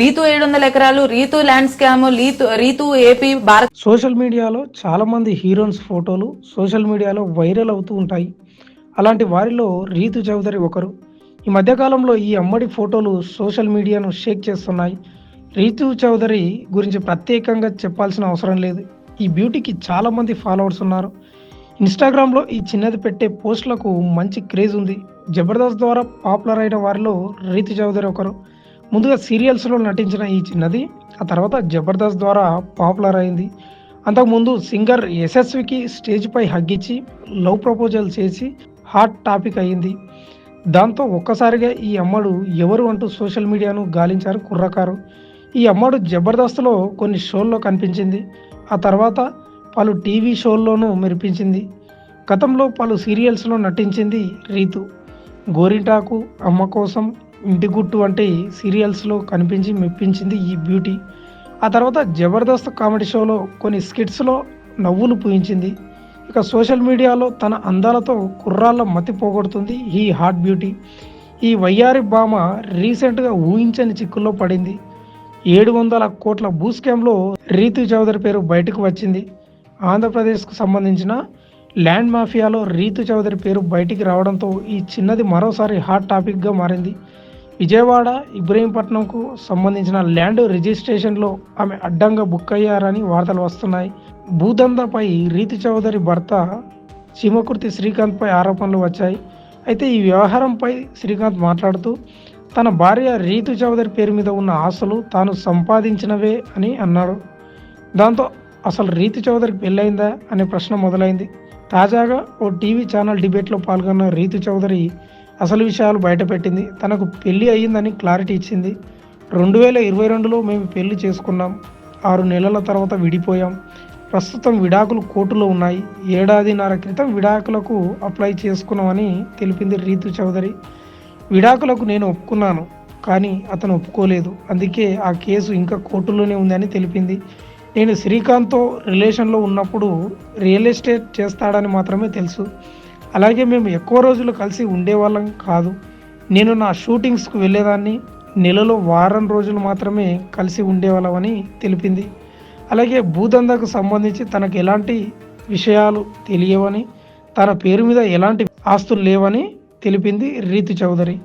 రీతు ఏడు వందల ఎకరాలు Ritu land scam Ritu Ritu AP Bharat social media చాలామంది హీరోన్స్ ఫోటోలు సోషల్ మీడియాలో వైరల్ అవుతూ ఉంటాయి. అలాంటి వారిలో రీతు చౌదరి ఒకరు. ఈ మధ్యకాలంలో ఈ అమ్మడి ఫోటోలు సోషల్ మీడియాను షేక్ చేస్తున్నాయి. రీతు చౌదరి గురించి ప్రత్యేకంగా చెప్పాల్సిన అవసరం లేదు. ఈ బ్యూటీకి చాలామంది ఫాలోవర్స్ ఉన్నారు. ఇన్స్టాగ్రామ్లో ఈ చిన్నది పెట్టే పోస్టులకు మంచి క్రేజ్ ఉంది. జబర్దస్త్ ద్వారా పాపులర్ అయిన వారిలో రీతు చౌదరి ఒకరు. ముందుగా సీరియల్స్లో నటించిన ఈ చిన్నది ఆ తర్వాత జబర్దస్త్ ద్వారా పాపులర్ అయింది. అంతకుముందు సింగర్ యశస్వికి స్టేజ్పై హగ్గిచ్చి లవ్ ప్రపోజల్ చేసి హాట్ టాపిక్ అయింది. దాంతో ఒక్కసారిగా ఈ అమ్మడు ఎవరు అంటూ సోషల్ మీడియాను గాలించారు కుర్రకారు. ఈ అమ్మడు జబర్దస్త్లో కొన్ని షోల్లో కనిపించింది. ఆ తర్వాత పలు టీవీ షోల్లోనూ మెరిపించింది. గతంలో పలు సీరియల్స్లో నటించింది రీతు. గోరింటాకు అమ్మ కోసం ఇంటి గుట్టు వంటి సీరియల్స్లో కనిపించి మెప్పించింది ఈ బ్యూటీ. ఆ తర్వాత జబర్దస్త్ కామెడీ షోలో కొన్ని స్కిట్స్లో నవ్వులు పూయించింది. ఇక సోషల్ మీడియాలో తన అందాలతో కుర్రాళ్ళ మతి పోగొడుతుంది ఈ హాట్ బ్యూటీ. ఈ వయ్యారి భామ రీసెంట్గా ఊహించని చిక్కుల్లో పడింది. ఏడు వందల కోట్ల భూస్కామ్లో రీతు చౌదరి పేరు బయటకు వచ్చింది. ఆంధ్రప్రదేశ్కు సంబంధించిన ల్యాండ్ మాఫియాలో రీతు చౌదరి పేరు బయటికి రావడంతో ఈ చిన్నది మరోసారి హాట్ టాపిక్గా మారింది. విజయవాడ ఇబ్రహీంపట్నంకు సంబంధించిన ల్యాండ్ రిజిస్ట్రేషన్లో ఆమె అడ్డంగా బుక్ అయ్యారని వార్తలు వస్తున్నాయి. భూదందాపై రీతు చౌదరి భర్త చీమకుర్తి శ్రీకాంత్పై ఆరోపణలు వచ్చాయి. అయితే ఈ వ్యవహారంపై శ్రీకాంత్ మాట్లాడుతూ తన భార్య రీతు చౌదరి పేరు మీద ఉన్న ఆస్తులు తాను సంపాదించినవే అని అన్నాడు దాంతో అసలు రీతు చౌదరికి పెళ్ళైందా అనే ప్రశ్న మొదలైంది. తాజాగా ఓ టీవీ ఛానల్ డిబేట్లో పాల్గొన్న రీతు చౌదరి అసలు విషయాలు బయటపెట్టింది తనకు పెళ్ళి అయ్యిందని క్లారిటీ ఇచ్చింది. రెండు వేల ఇరవై రెండులో మేము పెళ్ళి చేసుకున్నాం. ఆరు నెలల తర్వాత విడిపోయాం. ప్రస్తుతం విడాకులు కోర్టులో ఉన్నాయి. ఏడాదిన్నర క్రితం విడాకులకు అప్లై చేసుకున్నామని తెలిపింది రీతు చౌదరి. విడాకులకు నేను ఒప్పుకున్నాను కానీ అతను ఒప్పుకోలేదు. అందుకే ఆ కేసు ఇంకా కోర్టులోనే ఉందని తెలిపింది. నేను శ్రీకాంత్తో రిలేషన్లో ఉన్నప్పుడు రియల్ ఎస్టేట్ చేస్తాడని మాత్రమే తెలుసు. అలాగే మేము ఎక్కువ రోజులు కలిసి ఉండేవాళ్ళం కాదు. నేను నా షూటింగ్స్కు వెళ్ళేదాన్ని నెలలో వారం రోజులు మాత్రమే కలిసి ఉండేవాళ్ళమని తెలిపింది. అలాగే భూదందాకు సంబంధించి తనకు ఎలాంటి విషయాలు తెలియవని తన పేరు మీద ఎలాంటి ఆస్తులు లేవని తెలిపింది రీతు చౌదరి.